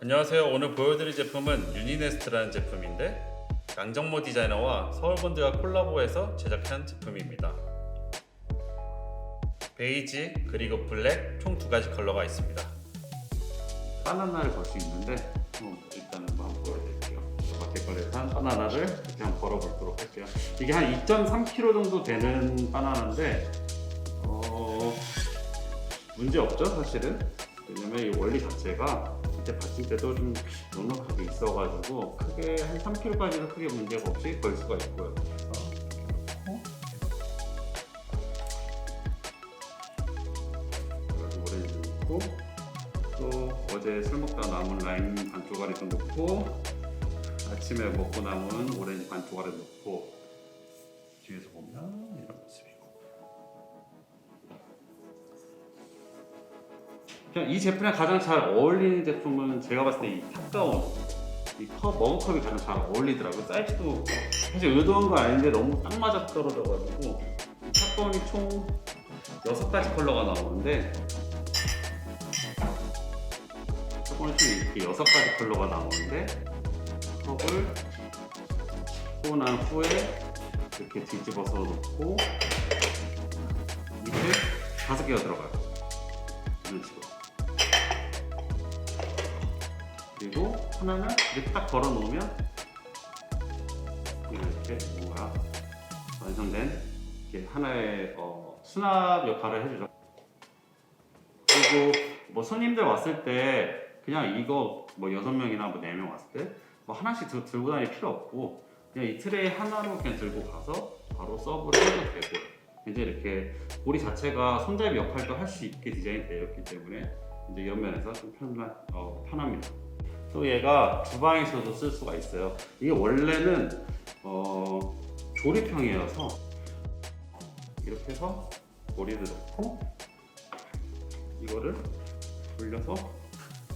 안녕하세요. 오늘 보여드릴 제품은 유니네스트라는 제품인데 양정모 디자이너와 서울본드가 콜라보해서 제작한 제품입니다. 베이지 그리고 블랙 총 두 가지 컬러가 있습니다. 바나나를 걸 수 있는데 어, 일단은 한번 보여드릴게요. 마켓 거래에서 산 바나나를 한번 걸어보도록 할게요. 이게 한 2.3kg 정도 되는 바나나인데 어, 문제 없죠 사실은. 왜냐면 이 원리 자체가 밑에 받침대도 좀 넉넉하게 있어가지고 크게 한 3kg까지는 크게 문제가 없이 걸 수가 있고요. 그리고 오렌지 넣고 또 어제 술 먹다 남은 라임 반 쪼가리 좀 넣고 아침에 먹고 남은 오렌지 반 쪼가리 넣고 뒤에서 보면 이런 모습이 그냥 이 제품에 가장 잘 어울리는 제품은 제가 봤을 때 이 탑다운 이컵 머그컵이 가장 잘 어울리더라고요. 사이즈도 사실 의도한 건 아닌데 너무 딱 맞아 떨어져가지고 탑다운이 총 6가지 컬러가 나오는데 탑다운이 총 이렇게 6가지 컬러가 나오는데 컵을 쓰고 난 후에 이렇게 뒤집어서 놓고 밑에 다섯 개가 들어가요. 이런 식으로 그리고 하나는 이렇게 딱 걸어 놓으면 이렇게 뭔가 완성된 이렇게 하나의 어, 수납 역할을 해주죠. 그리고 뭐 손님들 왔을 때 그냥 이거 뭐 여섯 명이나 뭐 네 명 왔을 때 뭐 하나씩 들, 들고 다닐 필요 없고 그냥 이 트레이 하나로 그냥 들고 가서 바로 서브를 해도 되고요. 이제 이렇게 고리 자체가 손잡이 역할도 할 수 있게 디자인 되어 있기 때문에 이제 이런 면에서 좀 편한, 어, 편합니다. 또 얘가 주방에서도 쓸 수가 있어요. 이게 원래는 어, 조립형이어서 이렇게 해서 고리를 넣고 이거를 돌려서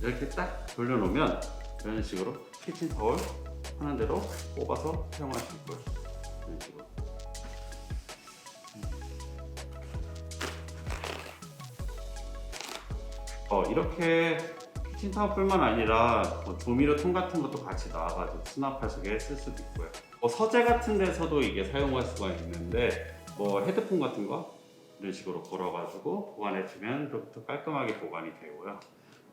이렇게 딱 돌려놓으면 이런 식으로 키친 타월 하는 대로 뽑아서 사용할 수 있고요. 이런 식으로. 어, 이렇게 키친타워뿐만 아니라 뭐 조미료 통 같은 것도 같이 나와가지고 수납하시게 쓸 수도 있고요. 뭐 서재 같은 데서도 이게 사용할 수가 있는데 뭐 헤드폰 같은 거 이런 식으로 걸어가지고 보관해주면 좀 깔끔하게 보관이 되고요.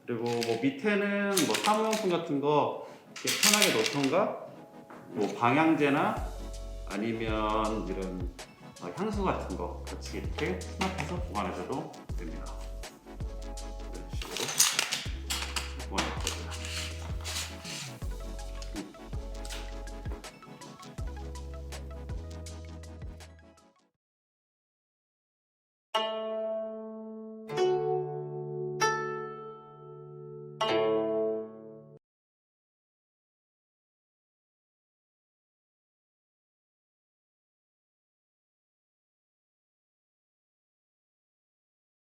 그리고 뭐 밑에는 뭐 사무용품 같은 거 이렇게 편하게 놓던가 뭐 방향제나 아니면 이런 어, 향수 같은 거 같이 이렇게 수납해서 보관하셔도 됩니다.